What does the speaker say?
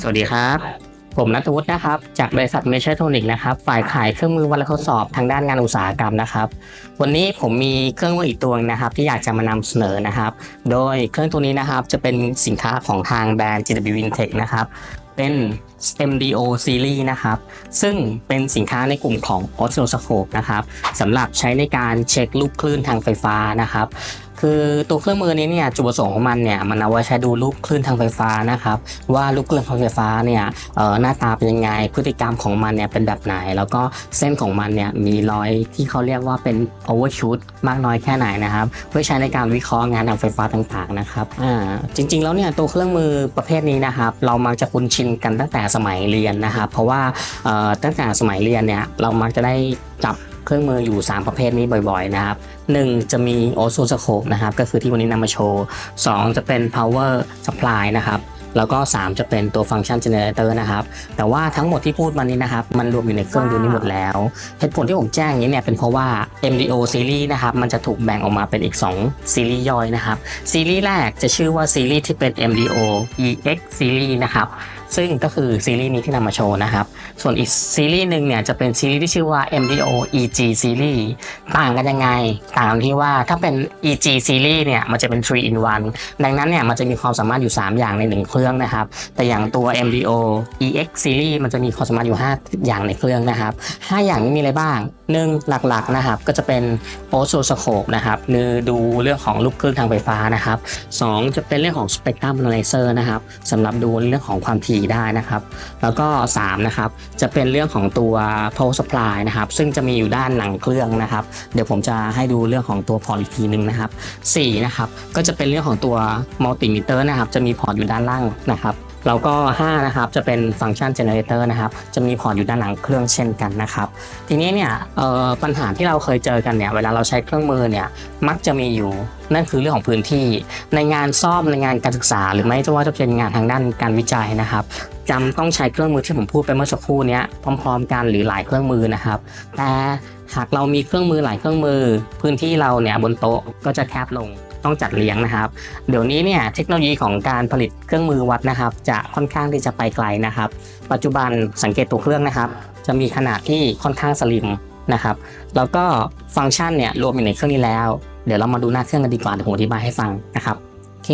สวัสดีครับ ผมนัทวุฒินะครับ จากบริษัทเมเชอร์โทนิกนะครับ ฝ่ายขายเครื่องมือวัดและทดสอบทางด้านงานอุตสาหกรรมนะครับ วันนี้ผมมีเครื่องมืออีกตัวหนึงนะครับ ที่อยากจะมานำเสนอนะครับ โดยเครื่องตัวนี้นะครับจะเป็นสินค้าของทางแบรนด์ GW Intech นะครับ เป็น MDO Series นะครับ ซึ่งเป็นสินค้าในกลุ่มของ Oscilloscope นะครับสำหรับใช้ในการเช็ครูปคลื่นทางไฟฟ้านะครับ คือตัวเครื่องมือนี้เนี่ยจุดประสงค์ของมันเนี่ยมันเอาไว้ใช้ดูรูปคลื่นทางไฟฟ้านะครับว่าลูกคลื่นทางไฟฟ้าเนี่ยหน้าตาเป็นยังไงพฤติกรรมของมันเนี่ยเป็นแบบไหน แล้วก็เส้นของมันเนี่ยมีรอยที่เขาเรียกว่าเป็น overshoot มากน้อยแค่ไหนนะครับเพื่อใช้ในการวิเคราะห์งานทางไฟฟ้าต่างๆนะครับอ่าจริง ๆ แล้วเนี่ยตัวเครื่องมือประเภทนี้นะครับเรามักจะคุ้นชินกันตั้งแต่สมัยเรียนนะครับเพราะว่าตั้งแต่สมัยเรียนเนี่ยเรามักจะได้จับ เครื่องมืออยู่ 3 ประเภทนี้บ่อยๆนะครับ 1 จะมี oscilloscope นะครับก็คือที่วันนี้นำมาโชว์ 2 จะเป็น power supply นะครับแล้วก็ 3 จะเป็นตัว function generator นะครับ แต่ว่าทั้งหมดที่พูดมานี้นะครับ มันรวมอยู่ในเครื่องยนต์นี้หมดแล้วเหตุผลที่ผมแจ้งอย่างนี้เนี่ยเป็นเพราะว่า MDO series นะครับ มันจะถูกแบ่งออกมาเป็นอีก 2 ซีรีส์ย่อยนะครับ ซีรีส์แรกจะชื่อว่าซีรีส์ที่เป็น MDO EX series นะครับ ซึ่งก็คือซีรีส์นี้ที่นำมาโชว์นะครับ ส่วนอีกซีรีส์หนึ่งเนี่ยจะเป็นซีรีส์ที่ชื่อว่า MDO EG series ต่างกันยังไง ต่างที่ว่าถ้าเป็น EG series เนี่ยมันจะเป็น 3 in 1 ดังนั้นเนี่ยมันจะมีความสามารถอยู่ 3 อย่างใน 1 เครื่องนะครับ แต่อย่างตัว MDO EX series มันจะมีความสามารถอยู่ 5 อย่างในเครื่องนะครับ 5 อย่างนี้มีอะไรบ้างหนึ่งหลักๆนะครับก็จะเป็น oscilloscope นะครับคือดูเรื่องของลูกคลื่นทางไฟฟ้านะครับ2จะเป็นเรื่องของ spectrum analyzer นะครับสำหรับดูเรื่องของความ4 ได้นะครับ แล้วก็ 3 นะครับ จะเป็นเรื่องของตัว power supply นะครับ ซึ่งจะมีอยู่ด้านหลังเครื่องนะครับ เดี๋ยวผมจะให้ดูเรื่องของตัวพอร์ตอีกทีหนึ่งนะครับ4นะครับ ก็จะเป็นเรื่องของตัว multimeter นะครับ จะมีพอร์ตอยู่ด้านล่างนะครับ แล้วก็ 5 นะครับ จะเป็นฟังก์ชัน generator นะครับ จะมีพอร์ตอยู่ด้านหลังเครื่องเช่นกันนะครับ ทีนี้เนี่ยปัญหาที่เราเคยเจอกันเนี่ย เวลาเราใช้เครื่องมือเนี่ย มักจะมีอยู่ นั่นคือเรื่องของพื้นที่ ในงานซ่อม ในงานการศึกษา หรือไม่จะว่าจะเป็นงานทางด้านการวิจัยนะครับจำต้องใช้เครื่องมือที่ผมพูดไปเมื่อสักครู่นี้พร้อม ๆ กันหรือหลายเครื่องมือนะครับ แต่หากเรามีเครื่องมือหลายเครื่องมือ พื้นที่เราเนี่ยบนโต๊ะก็จะแคบลง ต้องจัดเลี้ยงนะครับ เดี๋ยวนี้เนี่ยเทคโนโลยีของการผลิตเครื่องมือวัดนะครับ จะค่อนข้างที่จะไปไกลนะครับ ปัจจุบันสังเกตตัวเครื่องนะครับ จะมีขนาดที่ค่อนข้างสลิมนะครับ แล้วก็ฟังก์ชันเนี่ยรวมอยู่ในเครื่องนี้แล้ว เดี๋ยวเรามาดูหน้าเครื่องกันดีกว่าเดี๋ยวผมอธิบายให้ฟังนะครับโอเค